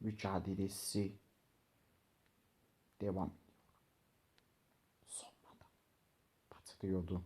mücadelesi devam ediyor. Sonra da batırıyordu.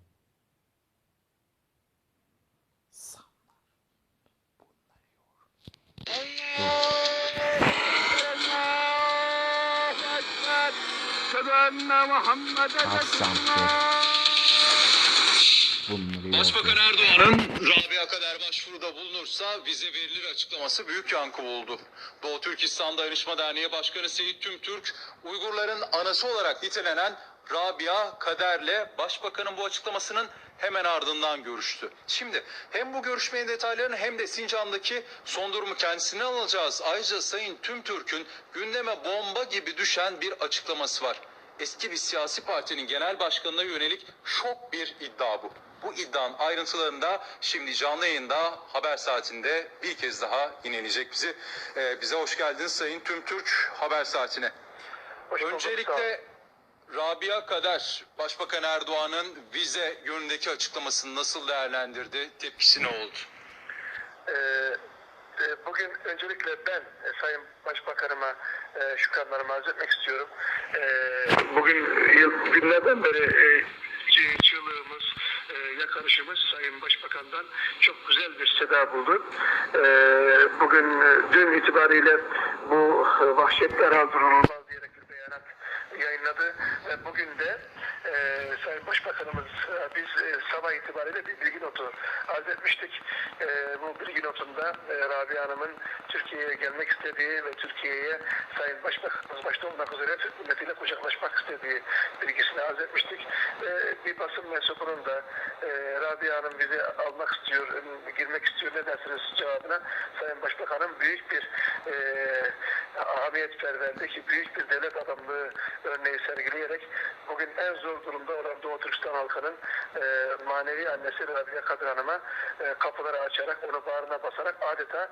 Başbakan. Erdoğan'ın Rabia Kader başvuruda bulunursa vize verilir açıklaması büyük yankı buldu. Doğu Türkistan Dayanışma Derneği Başkanı Seyit Tümtürk, Uygurların anası olarak nitelenen Rabia Kader'le Başbakanın bu açıklamasının hemen ardından görüştü. Şimdi hem bu görüşmenin detaylarını hem de Sincan'daki son durumu kendisine alacağız. Ayrıca Sayın Tümtürk'ün gündeme bomba gibi düşen bir açıklaması var. Eski bir siyasi partinin genel başkanına yönelik şok bir iddia bu. Bu iddianın ayrıntılarını da şimdi canlı yayında haber saatinde bir kez daha yineleyecek bizi. Ee, bize hoş geldiniz Sayın Tümtürk haber saatine. Hoş. Öncelikle Rabia Kader, Başbakan Erdoğan'ın vize yönündeki açıklamasını nasıl değerlendirdi? Tepkisi ne oldu? Ee, e, bugün öncelikle ben e, Sayın Başbakanıma e, şükranlarımı arz etmek istiyorum. Ee, bugün yıl, günlerden beri e, çı- çığlığımız, e, yakarışımız Sayın Başbakan'dan çok güzel bir seda buldu. Ee, bugün e, dün itibariyle bu e, vahşetler aldırılmaz diyerek bir beyanat yayınladı. Bugün de e, Sayın Başbakanımız e, biz e, sabah itibariyle bir bilgi notu arz etmiştik. E, bu bilgi notunda e, Rabia Hanım'ın Türkiye'ye gelmek istediği ve Türkiye'ye Sayın Başbakanımız başta olmak üzere Türk milletiyle kucaklaşmak istediği bilgisini arz etmiştik. Ve bir basın mensubunun da e, Rabia Hanım bizi almak istiyor, e, girmek istiyor ne dersiniz cevabına Sayın Başbakanım büyük bir e, hamiyetperverlik, büyük bir devlet adamlığı örneği sergileyerek bugün en zor durumda olan Doğu Türkistan halkının e, manevi annesi Rabia Kadir Hanım'a e, kapıları açarak, onu bağrına basarak adeta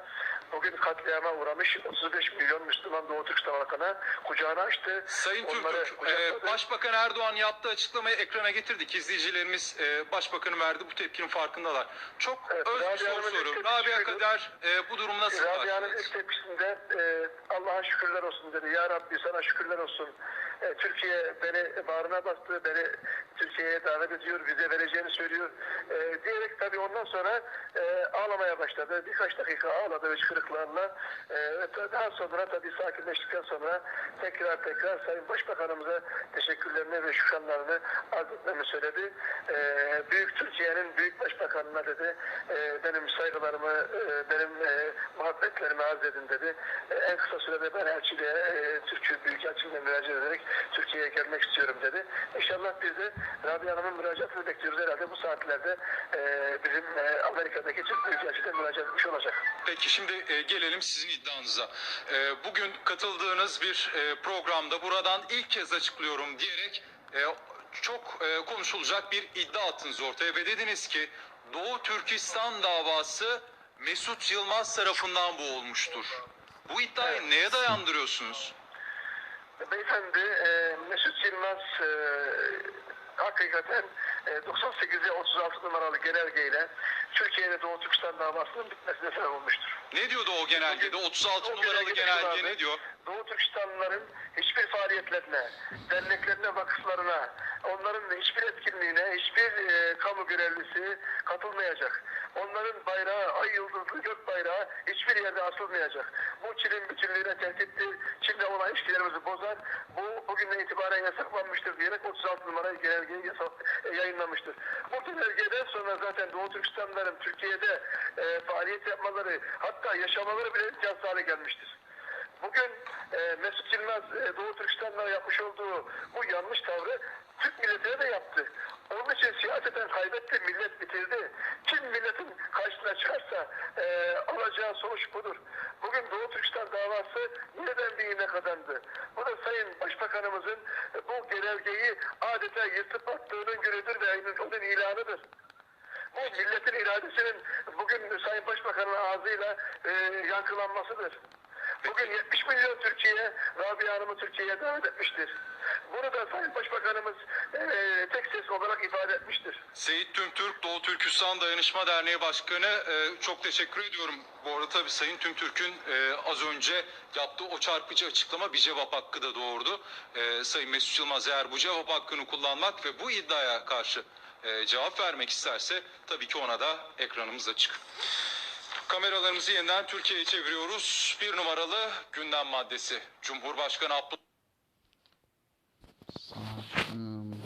bugün katliama uğramış 35 milyon Müslüman Doğu Türkistan halkına kucağını açtı. Sayın Onları kucakladı. e, Başbakan Erdoğan yaptığı açıklamayı ekrana getirdik. İzleyicilerimiz e, Başbakan'ın verdiği bu tepkinin farkındalar. Çok Evet, öz bir soru soruyorum. Rabia. Kader e, bu durumu nasıl Rabia'nın ilk tepkisinde e, Allah'a şükürler olsun dedi. Ya Rabbi sana şükürler olsun. E, Türkiye beni bağrına bastı, beni Türkiye'ye davet ediyor, vize vereceğini söylüyor. E, diyerek tabii ondan sonra e, ağlamaya başladı. Birkaç dakika ağladı hıçkırıklarla. E, daha sonra tabii sakinleştikten sonra tekrar tekrar Sayın Başbakanımıza teşekkürlerini ve şükranlarını arz etmemi söyledi. E, büyük Türkiye'nin büyük başbakanına dedi, e, benim saygılarımı, e, benim e, muhabbetlerimi arz edin dedi. E, en kısa sürede ben elçiliğe, e, Türkiye Büyükelçiliğine müracaat ederek Türkiye'ye gelmek istiyorum dedi. İnşallah biz de Rabia Hanım'ın müracaatını bekliyoruz herhalde bu saatlerde e, bizim e, Amerika'daki Türk Büyükelçiliğine müracaat etmiş olacak. Peki şimdi e, gelelim sizin iddianıza. E, bugün katıldığınız bir e, programda buradan ilk kez açıklıyorum diyerek e, çok e, konuşulacak bir iddia attınız ortaya ve dediniz ki Doğu Türkistan davası Mesut Yılmaz tarafından boğulmuştur. Bu iddiayı neye dayandırıyorsunuz? Beyefendi e, Mesut Yılmaz e, hakikaten e, 98'e 36 numaralı genelgeyle Türkiye'de Doğu Türkistan davasının bitmesine sebep olmuştur. Ne diyordu o genelgede? 36 O numaralı genelge şu ne diyor? Doğu Türkistanlıların hiçbir faaliyetlerine, derneklerine, vakıflarına, onların hiçbir etkinliğine, hiçbir e, kamu görevlisi katılmayacak. Onların bayrağı, ay yıldızlı gök bayrağı hiçbir yerde asılmayacak. Bu Çin'in bütünlüğüne tehdittir. Çin'le olan ilişkilerimizi bozar. Bu bugünden itibaren yasaklanmıştır diyerek 36 numarayı genelgeyi e, yayınlamıştır. Bu genelgeden sonra zaten Doğu Türkistanlıların Türkiye'de e, faaliyet yapmaları, hatta yaşamaları bile imkansız hale gelmiştir. Bugün e, Mesut Yılmaz e, Doğu Türkistan'la yapmış olduğu bu yanlış tavrı Türk milletine de yaptı. Onun için siyaseten kaybetti, millet bitirdi. Kim milletin karşısına çıkarsa e, alacağı sonuç budur. Bugün Doğu Türkistan davası neden bir iğne kazandı? Bu da Sayın Başbakanımızın e, bu genelgeyi adeta yırtıp attığının günüdür ve onun ilanıdır. Bu milletin iradesinin bugün Sayın Başbakan'ın ağzıyla e, yankılanmasıdır. Bugün 70 milyon Türkiye Rabia Hanım'ı Türkiye'ye davet etmiştir. Bunu da Sayın Başbakanımız eee tek ses olarak ifade etmiştir. Seyit Tümtürk Doğu Türkistan Dayanışma Derneği Başkanı e, çok teşekkür ediyorum. Bu arada tabii Sayın Tümtürk'ün e, az önce yaptığı o çarpıcı açıklama bir cevap hakkı da doğurdu. E, Sayın Mesut Yılmaz eğer bu cevap hakkını kullanmak ve bu iddiaya karşı e, cevap vermek isterse tabii ki ona da ekranımız açık. Kameralarımızı yeniden Türkiye'ye çeviriyoruz. Bir numaralı gündem maddesi. Cumhurbaşkanı Abdullah... Sakin.